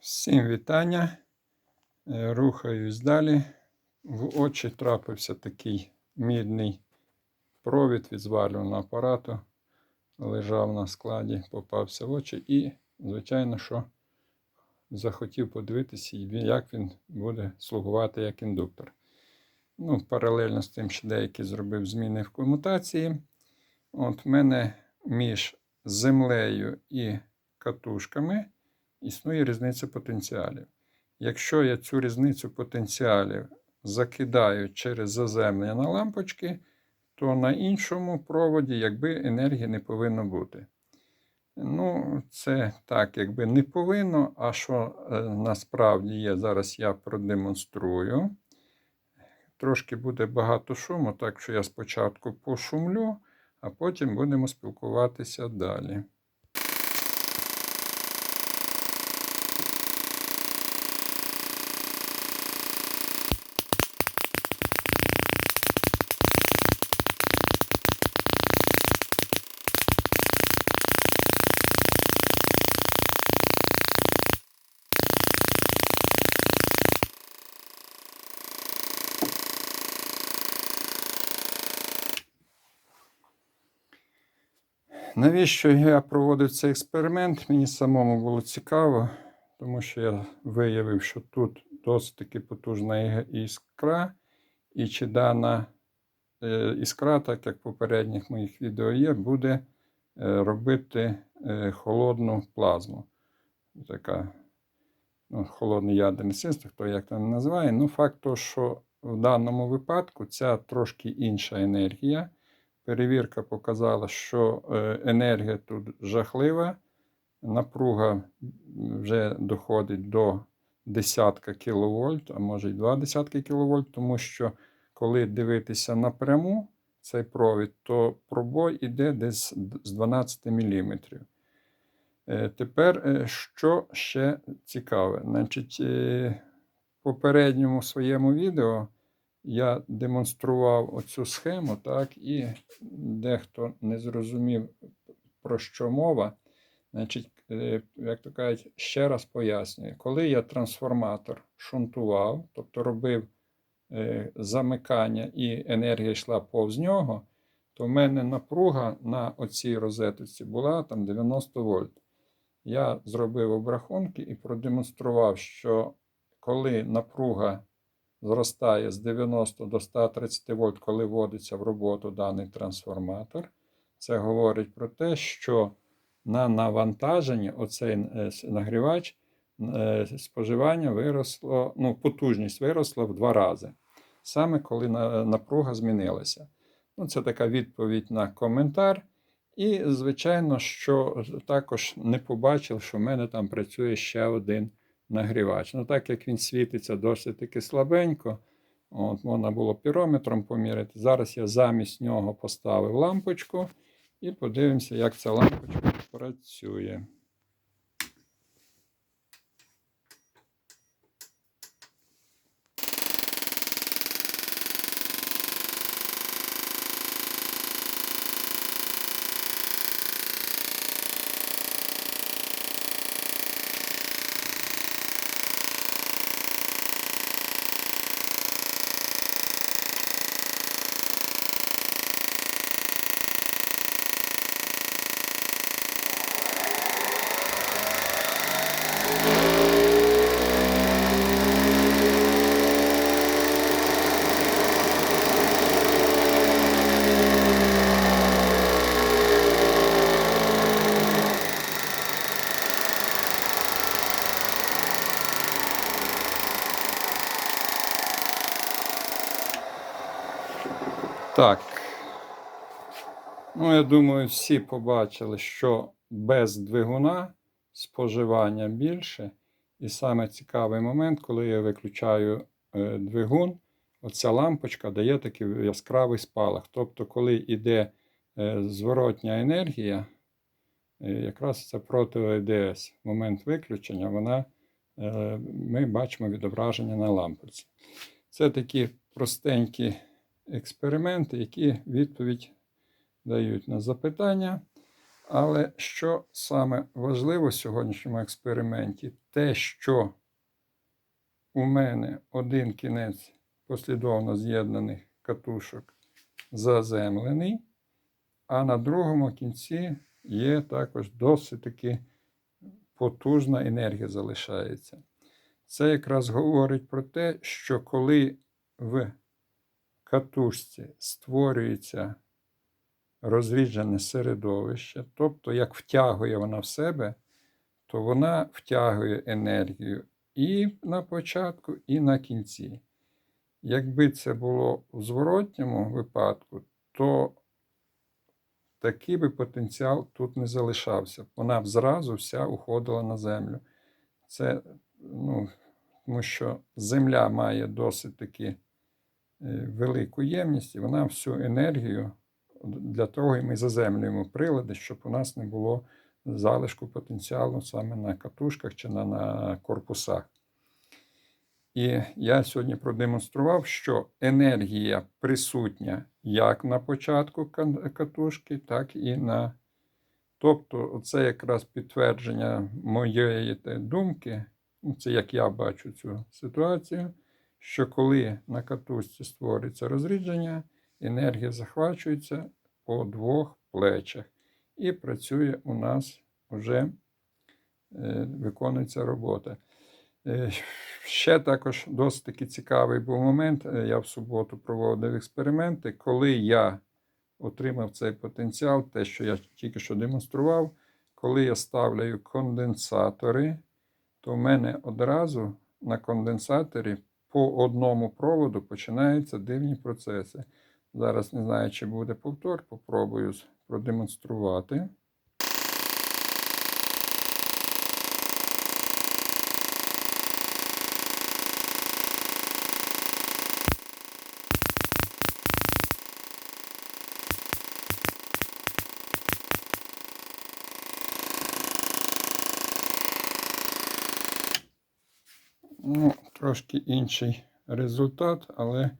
Всім вітання. Е, Рухаюсь далі. В очі трапився такий мідний провід від зварювального апарату. Лежав на складі, попався в очі і, звичайно, що захотів подивитися, як він буде слугувати як індуктор. Ну, паралельно з тим, що деякі зробив зміни в комутації. От в мене між землею і катушками існує різниця потенціалів. Якщо я цю різницю потенціалів закидаю через заземлення на лампочки, то на іншому проводі якби енергії не повинно бути. Ну, це так, якби не повинно, а що е, насправді є, зараз я продемонструю. Трошки буде багато шуму, так що я спочатку пошумлю, а потім будемо спілкуватися далі. Навіщо я проводив цей експеримент? Мені самому було цікаво, тому що я виявив, що тут досить таки потужна іскра, і чи дана е, іскра, так як в попередніх моїх відео є, буде е, робити е, холодну плазму. Така ну, холодний ядерний синстр, хто як там називає. Ну, факт того, що в даному випадку ця трошки інша енергія. Перевірка показала, що е, енергія тут жахлива. Напруга вже доходить до десятка кВт, а може й два десятки кВт, тому що коли дивитися напряму цей провід, то пробой іде десь з 12 мм. Тепер, е, що ще цікаве? Значить, е, в попередньому своєму відео я демонстрував оцю схему, так, і дехто не зрозумів, про що мова. Значить, е, як то кажуть, ще раз пояснюю, коли я трансформатор шунтував, тобто робив е, замикання і енергія йшла повз нього, то в мене напруга на оцій розетці була там 90 вольт. Я зробив обрахунки і продемонстрував, що коли напруга зростає з 90 до 130 вольт, коли вводиться в роботу даний трансформатор. Це говорить про те, що на навантаженні оцей е, нагрівач е, споживання виросло, ну, потужність виросла в два рази. Саме коли напруга змінилася. Ну, Це така відповідь на коментар. І, звичайно, що також не побачив, що в мене там працює ще один нагрівач. Ну, так як він світиться досить таки слабенько, от, можна було пірометром поміряти. Зараз я замість нього поставив лампочку і подивимося, як ця лампочка працює. Так. Ну, я думаю, всі побачили, що без двигуна споживання більше. І саме цікавий момент, коли я виключаю е, двигун, оця лампочка дає такий яскравий спалах. Тобто, коли йде е, зворотня енергія, е, якраз це проти ОДС, момент виключення, вона, ми бачимо відображення на лампочці. Це такі простенькі експерименти, які відповідь дають на запитання. Але що саме важливо в сьогоднішньому експерименті, те, що у мене один кінець послідовно з'єднаних катушок заземлений, а на другому кінці є також досить таки потужна енергія залишається. Це якраз говорить про те, що коли в катушці створюється розріджене середовище, тобто як втягує вона в себе, то вона втягує енергію і на початку, і на кінці. Якби це було в зворотньому випадку, то такий би потенціал тут не залишався. Вона б зразу вся уходила на землю. Це, ну, тому що земля має досить таки велику ємність, і вона всю енергію для того і ми заземлюємо прилади, щоб у нас не було залишку потенціалу саме на катушках чи на, на корпусах. І я сьогодні продемонстрував, що енергія присутня як на початку катушки, так і на. Тобто, це якраз підтвердження моєї думки, ну, це як я бачу цю ситуацію, що коли на катушці створюється розрідження, енергія захвачується по двох плечах. І працює у нас вже е, виконується робота. Е, Ще також досить таки цікавий був момент. Е, Я в суботу проводив експерименти, коли я отримав цей потенціал, те, що я тільки що демонстрував, коли я ставляю конденсатори, то в мене одразу на конденсаторі по одному проводу починаються дивні процеси. Зараз не знаю, чи буде повтор, попробую продемонструвати. Ну, трошки інший результат, але,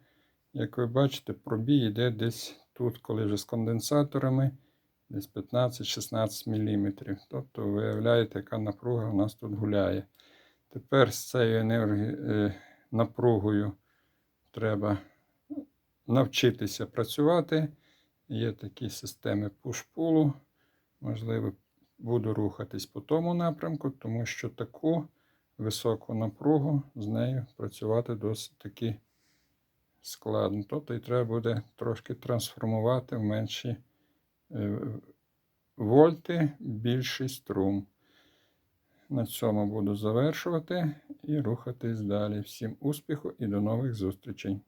як ви бачите, пробій йде десь тут, коли вже з конденсаторами, десь 15-16 мм. Тобто, виявляєте, яка напруга у нас тут гуляє. Тепер з цією енергі... е, напругою треба навчитися працювати. Є такі системи пуш-пулу. Можливо, буду рухатись по тому напрямку, тому що таку високу напругу з нею працювати досить таки складно. Тобто і треба буде трошки трансформувати в менші е, вольти, більший струм. На цьому буду завершувати і рухатись далі. Всім успіху і до нових зустрічей!